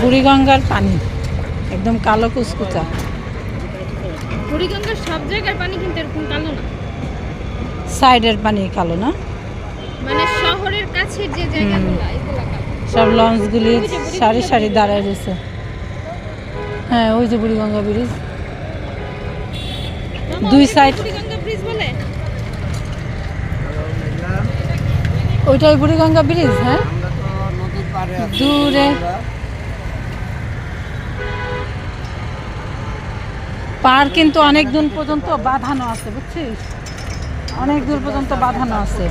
বুড়িগঙ্গার পানি একদম কালো কুচকুচা বুড়িগঙ্গার সব জায়গার পানি কিন্তু এরকম কালো না। সাইডের পানি কালো না? মানে শহরের কাছে যে জায়গাগুলো সব লঞ্চগুলি সারি সারি দাঁড়ায় রয়েছে। হ্যাঁ ওই যে বুড়িগঙ্গা ব্রিজ দুই ব্রিজ বলে? ওইটাই বুড়িগঙ্গা ব্রিজ হ্যাঁ? দূরে। পার কিন্তু অনেক দূর পর্যন্ত বাঁধানো আছে বুঝছিস? অনেক দূর পর্যন্ত বাঁধানো আছে।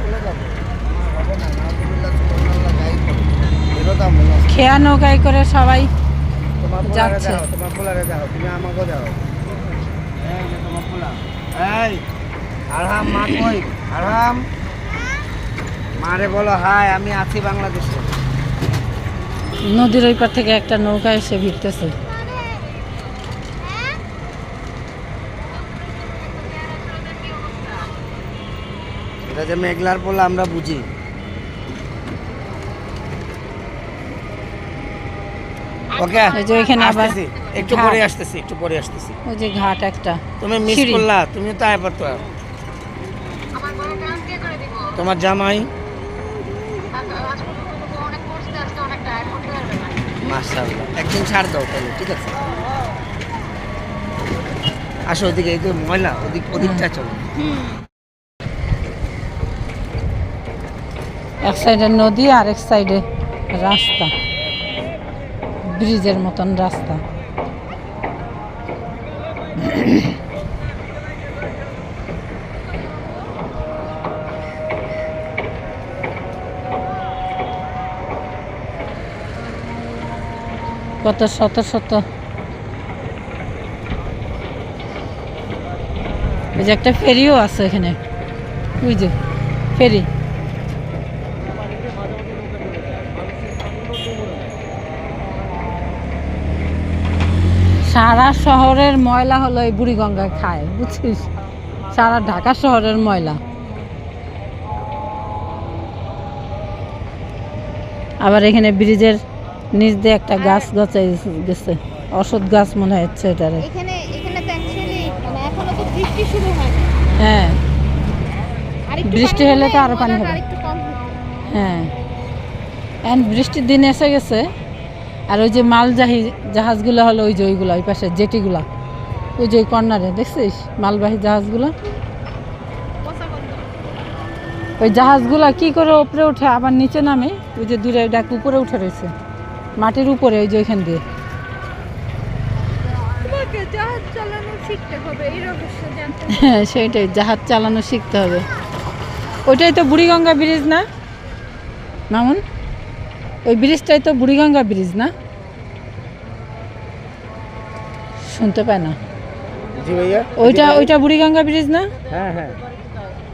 খেয়া নৌকায় করে সবাই যাচ্ছে। মারে বলো হাই আমি আছি বাংলাদেশে। নদীর ওই পার থেকে একটা নৌকা এসে ভিড়তেছে। এটা যে মেঘলার পোলা আমরা বুঝি। ওকে এই যে ওইখানে আবার আসতেছি, একটু ঘাট। পরে আসতেছি একটু পরে আসতেছি। ওই যে ঘাট একটা তুমি মিস সিঁড়ি। করলা তুমি তো আয় পারতো তোমার জামাই? মাশাআল্লাহ। একদিন ছাড় দাও তাহলে ঠিক আছে? আসো ওদিকে এই যে ময়লা ওদিক ওদিকটা চলো। এক সাইডে নদী আর এক সাইডে রাস্তা। ব্রিজের মতন রাস্তা। কত শত শত। ওই যে একটা ফেরিও আছে এখানে। ওই যে, ফেরি। সারা শহরের ময়লা হলো এই বুড়িগঙ্গায় খায় বুঝছিস? সারা ঢাকা শহরের ময়লা। আবার এখানে ব্রিজের নিচ দিয়ে একটা গাছ গচাই গেছে অসৎ গাছ মনে হচ্ছে এটারে। এখানে এখানে তো অ্যাকচুয়ালি মানে এখনও তো বৃষ্টি শুরু হয়নি হ্যাঁ। বৃষ্টি হলে তো আরও পানি হবে। হ্যাঁ। বৃষ্টির দিন এসে গেছে। আর ওই যে মালবাহী জাহাজগুলো হলো ওই যে ওইগুলো ওই পাশে জেটিগুলা। ওই যে ওই কর্নারে দেখছিস? মালবাহী জাহাজগুলো? ওই জাহাজগুলা কি করে উপরে উঠে আবার নিচে নামে? ওই যে দূরে ডাক উপরে উঠে রয়েছে। মাটির উপরে ওই যে ওইখান দিয়ে। জাহাজ চালানো শিখতে হবে এই রহস্য হ্যাঁ সেইটাই জাহাজ চালানো শিখতে হবে। ওইটাই তো বুড়িগঙ্গা ব্রিজ না? মামুন? ওই ব্রিজটাই তো বুড়িগঙ্গা ব্রিজ না? শুনতে পায় না। জি ভাইয়া? ওইটা ওইটা বুড়িগঙ্গা ব্রিজ না? হ্যাঁ হ্যাঁ।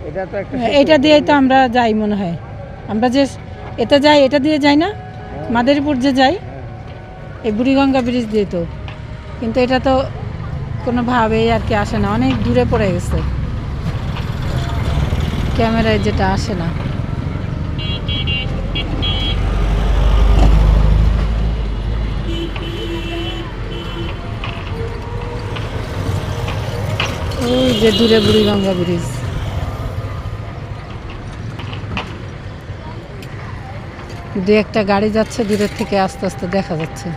এটা তো একটা এটা দিয়েই তো আমরা যাই মনে হয়। আমরা যে এটা যাই এটা দিয়ে যাই না? মাদারীপুর যে যাই এই বুড়িগঙ্গা ব্রিজ দিয়ে তো। কিন্তু এটা তো কোনোভাবেই আর কি আসে না। অনেক দূরে পড়ে গেছে। ক্যামেরায় যেটা আসে না। যে দূরে বুড়িগঙ্গা ব্রিজ। দু একটা গাড়ি যাচ্ছে দূরের থেকে আস্তে আস্তে দেখা যাচ্ছে।